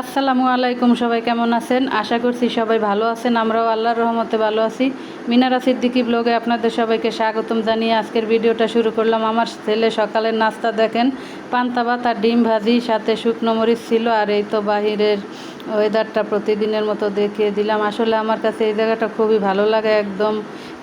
আসসালামু আলাইকুম, সবাই কেমন আছেন? আশা করছি সবাই ভালো আছেন। আমরাও আল্লাহর রহমতে ভালো আছি। মিনারা সিদ্দিকি ব্লগে আপনাদের সবাইকে স্বাগতম জানিয়ে আজকের ভিডিওটা শুরু করলাম। আমার ছেলে সকালের নাস্তা দেখেন, পান্তা ভাত আর ডিম ভাজি, সাথে শুকনো মরিচ ছিল আর এই তো বাহিরের ওয়েদারটা প্রতিদিনের মতো দেখিয়ে দিলাম। আসলে আমার কাছে এই জায়গাটা খুবই ভালো লাগে, একদম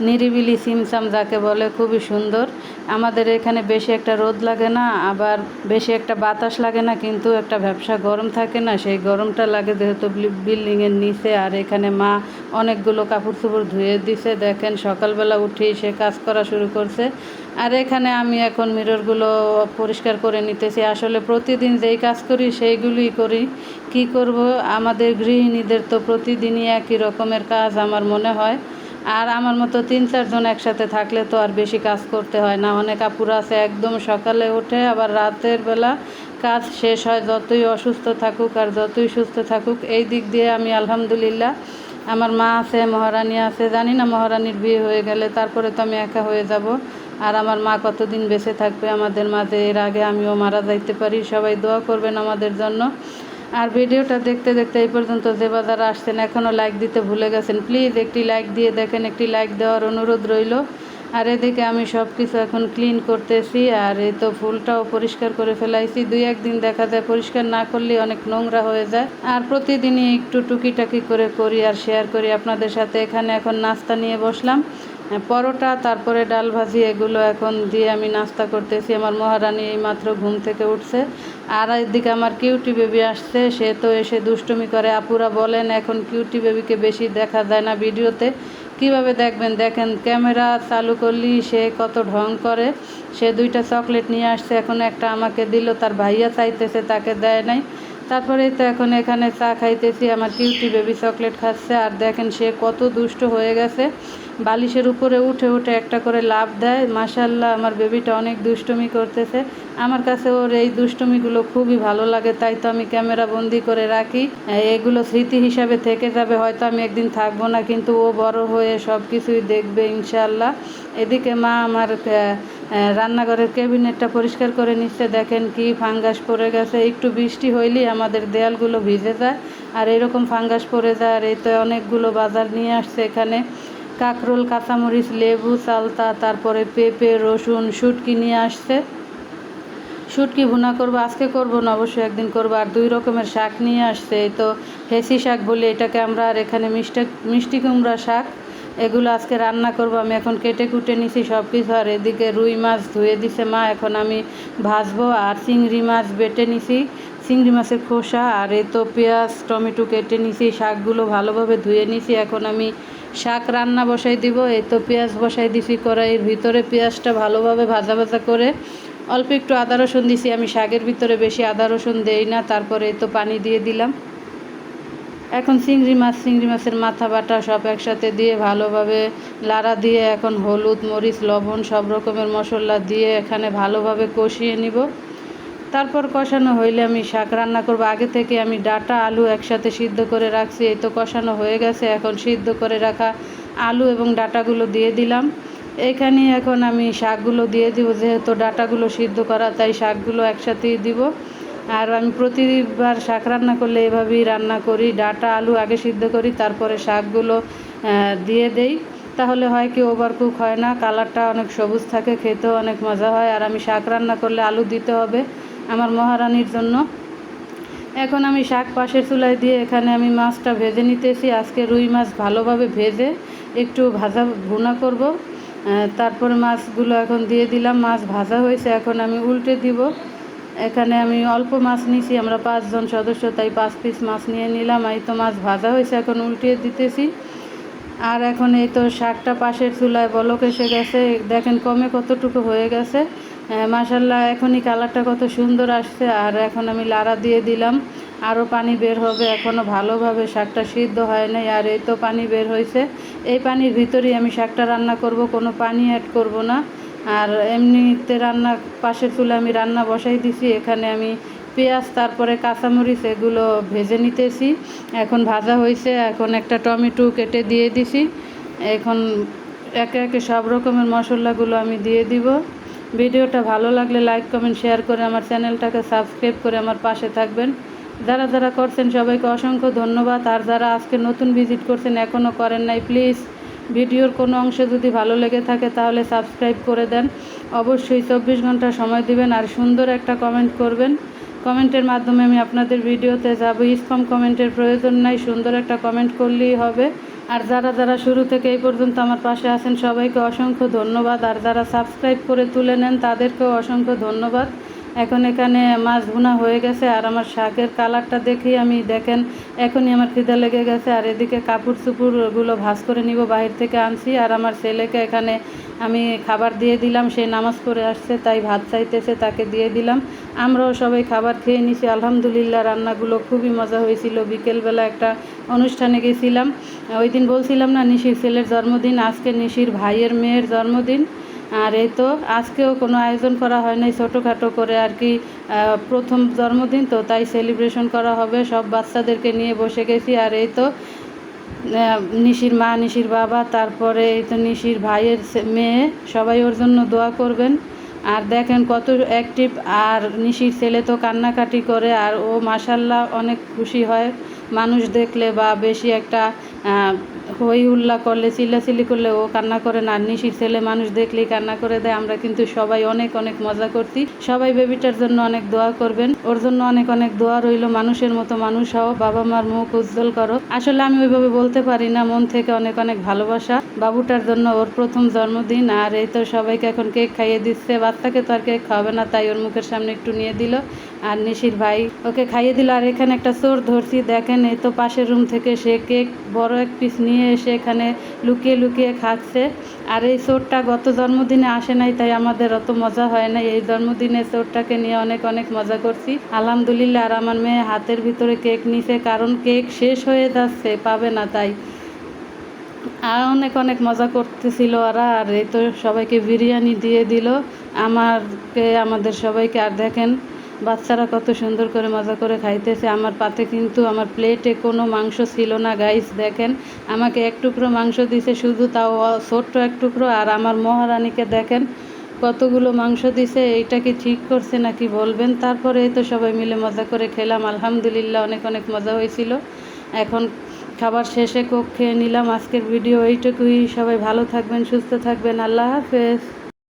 নিরিবিলি সিমসাম যাকে বলে, খুবই সুন্দর। আমাদের এখানে বেশি একটা রোদ লাগে না, আবার বেশি একটা বাতাস লাগে না, কিন্তু একটা ব্যবসা গরম থাকে না, সেই গরমটা লাগে যেহেতু বিল্ডিংয়ের নিচে, আর এখানে মা অনেকগুলো কাপড় চোপড় ধুয়ে দিছে, দেখেন সকালবেলা উঠেই সে কাজ করা শুরু করছে। আর এখানে আমি এখন মিররগুলো পরিষ্কার করে নিতেছি, আসলে প্রতিদিন যেই কাজ করি সেইগুলোই করি। কি করব? আমাদের গৃহিণীদের তো প্রতিদিনই একই রকমের কাজ, আমার মনে হয়। আর আমার মতো তিন চারজন একসাথে থাকলে তো আর বেশি কাজ করতে হয় না। অনেক আপুরা আছে, একদম সকালে ওঠে আবার রাতের বেলা কাজ শেষ হয়, যতই অসুস্থ থাকুক আর যতই সুস্থ থাকুক। এই দিক দিয়ে আমি আলহামদুলিল্লাহ। আমার মা আছে, মহারানী আছে, জানি না মহারানীর বিয়ে হয়ে গেলে তারপরে তো আমি একা হয়ে যাব। আর আমার মা কতদিন বেঁচে থাকবে আমাদের মাঝে, এর আগে আমিও মারা যাইতে পারি। সবাই দোয়া করবেন আমাদের জন্য। আর ভিডিওটা দেখতে দেখতে এই পর্যন্ত যে বাজার আসছেন এখনও লাইক দিতে ভুলে গেছেন। প্লিজ একটি লাইক দিয়ে দেখেন, একটি লাইক দেওয়ার অনুরোধ রইল। আর এদিকে আমি সব কিছু এখন ক্লিন করতেছি, আর এই তো ফুলটাও পরিষ্কার করে ফেলাইছি। দুই একদিন দেখা যায় পরিষ্কার না করলে অনেক নোংরা হয়ে যায়। আর প্রতিদিনই একটু টুকিটাকি করে করি আর শেয়ার করি। আপনাদের সাথে এখানে এখন নাস্তা নিয়ে বসলাম। পরোটা, তারপরে ডাল ভাজি, এগুলো এখন দিয়ে আমি নাস্তা করতেছি। আমার মহারানী এই মাত্র ঘুম থেকে উঠছে। আর একদিকে আমার কিউটি বেবি আসছে, সে তো এসে দুষ্টুমি করে। আপুরা বলেন, এখন কিউটি বেবিকে বেশি দেখা যায় না ভিডিওতে। কীভাবে দেখবেন? দেখেন, ক্যামেরা চালু করলেই সে কত ঢং করে। সে দুইটা চকলেট নিয়ে আসছে, এখন একটা আমাকে দিল, তার ভাইয়া চাইতেছে, তাকে দেয় নাই। তারপরে তো এখন এখানে চা খাইতেছি, আমার কিউটি বেবি চকলেট খাচ্ছে। আর দেখেন সে কত দুষ্ট হয়ে গেছে। বালিশের উপরে উঠে উঠে একটা করে লাভ দেয়। মাসাল্লাহ আমার বেবিটা অনেক দুষ্টুমি করতেছে। আমার কাছে ওর এই দুষ্টুমিগুলো খুবই ভালো লাগে, তাই তো আমি ক্যামেরা বন্দি করে রাখি। এগুলো স্মৃতি হিসাবে থেকে যাবে, হয়তো আমি একদিন থাকব না, কিন্তু ও বড় হয়ে সব কিছুই দেখবে ইনশাল্লাহ এদিকে মা আমার রান্নাঘরের ক্যাবিনেটটা পরিষ্কার করে নিচ্ছে। দেখেন কি ফাঙ্গাস পড়ে গেছে। একটু বৃষ্টি হইলেই আমাদের দেয়ালগুলো ভিজে যায়। আর এরকম ফাঙ্গাস পড়ে যায় আর এই তো অনেকগুলো বাজার নিয়ে আসছে এখানে। কাঁকরোল, কাঁচামরিচ, লেবু চালতা তারপরে পেঁপে, রসুন, শুটকি নিয়ে আসছে। শুটকি ভুনা করব, আজকে করব না, অবশ্যই একদিন করব। আর দুই রকমের শাক নিয়ে আসছে। এই তো হেসি শাক বলি, এটাকে আমরা আর এখানে মিষ্টি মিষ্টি কুমড়া শাক এগুলো আজকে রান্না করব, আমি এখন কেটে কুটে নিছি সব কিছু আর এদিকে রুই মাছ ধুয়ে দিছে মা, এখন আমি ভাজবো, আর চিংড়ি মাছ বেটে নিছি। চিংড়ি মাছের খোসা, আর এ তো পেঁয়াজ, টমেটো কেটে নিছি, শাকগুলো ভালোভাবে ধুয়ে নিছি, এখন আমি শাক রান্না বসাই দিব এই তো পেঁয়াজ বসাই দিছি কড়াইয়ের ভিতরে, পেঁয়াজটা ভালোভাবে ভাজা ভাজা করে অল্প একটু আদা রসুন দিছি, আমি শাকের ভিতরে বেশি আদা রসুন দেই না, তারপরে তো পানি দিয়ে দিলাম। এখন চিংড়ি মাছ, চিংড়ি মাছের মাথা বাটা সব একসাথে দিয়ে ভালোভাবে লাড়া দিয়ে এখন হলুদ, মরিচ, লবণ সব রকমের মশলা দিয়ে এখানে ভালোভাবে কষিয়ে নিব। তারপর কষানো হইলে আমি শাক রান্না করব। আগে থেকে আমি ডাটা, আলু একসাথে সিদ্ধ করে রাখছি। এই তো কষানো হয়ে গেছে। এখন সিদ্ধ করে রাখা আলু এবং ডাটাগুলো দিয়ে দিলাম। এখানে এখন আমি শাকগুলো দিয়ে দিব। যেহেতু ডাটাগুলো সিদ্ধ করা, তাই শাকগুলো একসাথেই দিব। আর আমি প্রতিবার শাক রান্না করলে এভাবেই রান্না করি, ডাটা, আলু আগে সিদ্ধ করি, তারপরে শাকগুলো দিয়ে দেই। তাহলে হয় কি ওভার কুক হয় না, কালারটা অনেক সবুজ থাকে, খেতেও অনেক মজা হয়। আর আমি শাক রান্না করলে আলু দিতে হবে আমার মহারানির জন্য। এখন আমি শাক পাশের চুলায় দিয়ে এখানে আমি মাছটা ভেজে নিতেছি। আজকে রুই মাছ ভালোভাবে ভেজে একটু ভাজা ভুনা করব। তারপরে মাছগুলো এখন দিয়ে দিলাম। মাছ ভাজা হয়েছে, এখন আমি উল্টে দিব। এখানে আমি অল্প মাছ নিছি, আমরা পাঁচজন সদস্য, তাই পাঁচ পিস মাছ নিয়ে নিলাম। এই তো মাছ ভাজা হয়েছে, এখন উল্টিয়ে দিতেছি। আর এখন এই তো শাকটা পাশের চুলায় বলক এসে গেছে। দেখেন কমে কতটুকু হয়ে গেছে। মাসাল্লাহ এখনই কালারটা কত সুন্দর আসছে। আর এখন আমি লাড়া দিয়ে দিলাম। আরও পানি বের হবে। এখনও ভালোভাবে শাকটা সিদ্ধ হয় নাই। আর এই তো পানি বের হয়েছে। এই পানির ভিতরেই আমি শাকটা রান্না করব, কোনো পানি অ্যাড করব না। আর এমনিতে রান্না, পাশের চুলে আমি রান্না বসাই দিছি, এখানে আমি পেঁয়াজ, তারপরে কাঁচামরিচ, এগুলো ভেজে নিতেছি। এখন ভাজা হয়েছে, এখন একটা টমেটো কেটে দিয়ে দিছি। এখন একে একে সব রকমের মশলাগুলো আমি দিয়ে দিব। ভিডিওটা ভালো লাগলে লাইক, কমেন্ট, শেয়ার করে আমার চ্যানেলটাকে সাবস্ক্রাইব করে আমার পাশে থাকবেন। যারা যারা করছেন সবাইকে অসংখ্য ধন্যবাদ। আর যারা আজকে নতুন ভিজিট করছেন এখনও করেন নাই, প্লিজ ভিডিওর কোনো অংশ যদি ভালো লেগে থাকে তাহলে সাবস্ক্রাইব করে দেন। অবশ্যই চব্বিশ ঘণ্টা সময় দিবেন আর সুন্দর একটা কমেন্ট করবেন। কমেন্টের মাধ্যমে আমি আপনাদের ভিডিওতে যাব। স্পম কমেন্টের প্রয়োজন নাই, সুন্দর একটা কমেন্ট করলেই হবে। আর যারা যারা শুরু থেকে এই পর্যন্ত আমার পাশে আছেন, সবাইকে অসংখ্য ধন্যবাদ। আর যারা সাবস্ক্রাইব করে তুলে নেন, তাদেরকেও অসংখ্য ধন্যবাদ। এখন এখানে মাছ ভুনা হয়ে গেছে আর আমার শাকের কালারটা দেখেই আমি দেখেন, এখনই আমার খিদে লেগে গেছে। আর এদিকে কাপড় চুপুরগুলো ভাজ করে নিব, বাহির থেকে আনছি। আর আমার ছেলেকে এখানে আমি খাবার দিয়ে দিলাম, সে নামাজ পড়ে আসছে, তাই ভাত চাইতেছে, তাকে দিয়ে দিলাম। আমরাও সবাই খাবার খেয়ে নিছি, আলহামদুলিল্লাহ রান্নাগুলো খুবই মজা হয়েছিল। বিকেলবেলা একটা অনুষ্ঠানে গেছিলাম। ওই দিন বলছিলাম না, নিশির ছেলের জন্মদিন, আজকে নিশির ভাইয়ের মেয়ের জন্মদিন। আর এই তো আজকেও কোনো আয়োজন করা হয় নাই ছোটোখাটো করে আর কি প্রথম জন্মদিন তো তাই সেলিব্রেশন করা হবে, সব বাচ্চাদেরকে নিয়ে বসে গেছি আর এই তো নিশির মা, নিশির বাবা, তারপরে এই তো নিশির ভাইয়ের মেয়ে, সবাই ওর জন্য দোয়া করবেন। আর দেখেন কত অ্যাক্টিভ আর নিশির ছেলে তো কান্নাকাটি করে, আর ও মাসাল্লাহ অনেক খুশি হয়। মানুষ দেখলে বা বেশি একটা হই হুল্লা করলে, চিল্লাচিল্লি করলে ও কান্না করে না। নিশির ছেলে মানুষ দেখলেই কান্না করে দেয়। আমরা কিন্তু সবাই অনেক অনেক মজা করছি। সবাই বেবিটার জন্য অনেক দোয়া করবেন। ওর জন্য অনেক অনেক দোয়া রইল। মানুষের মতো মানুষ হও। বাবা মার মুখ উজ্জ্বল করো। আসলে আমি ওইভাবে বলতে পারি না। মন থেকে অনেক অনেক ভালোবাসা। বাবুটার জন্য ওর প্রথম জন্মদিন। আর এই তো সবাইকে এখন কেক খাইয়ে দিচ্ছে। বাচ্চাকে তো আর কেক খাওয়াবে না। তাই ওর মুখের সামনে একটু নিয়ে দিল। আর নিশির ভাই, ওকে খাইয়ে দিল। আর এখানে একটা চোর ধরছি, দেখেন এই তো পাশের রুম থেকে সে কেক বড় এক পিস নিয়ে এসে এখানে লুকিয়ে লুকিয়ে খাচ্ছে। আর এই চোরটা গত জন্মদিনে আসে নাই, তাই আমাদের অত মজা হয় না এই জন্মদিনে চোরটাকে নিয়ে অনেক অনেক মজা করছি। আলহামদুলিল্লাহ, আর আমার মেয়ে হাতের ভিতরে কেক নিছে, কারণ কেক শেষ হয়ে যাচ্ছে, পাবে না তাই। আর অনেক অনেক মজা করতেছিল ওরা, আর এই তো সবাইকে বিরিয়ানি দিয়ে দিল। আমারকে, আমাদের সবাইকে, আর দেখেন বাচ্চারা কত সুন্দর করে মজা করে খাইতেছে। আমার পাতে কিন্তু আমার প্লেটে কোনো মাংস ছিল না গাইস দেখেন। আমাকে এক টুকরো মাংস দিছে, শুধু তাও ছোট্ট এক টুকরো, আর আমার মহারানীকে দেখেন, কতগুলো মাংস দিছে, এইটা কি ঠিক করছে নাকি বলবেন? তারপরে তো সবাই মিলে মজা করে খেলাম। আলহামদুলিল্লাহ, অনেক অনেক মজা হয়েছিল। এখন খাবার শেষে কোক খেয়ে নিলাম। আজকের ভিডিও এইটুকুই। সবাই ভালো থাকবেন, সুস্থ থাকবেন। আল্লাহ হাফেজ।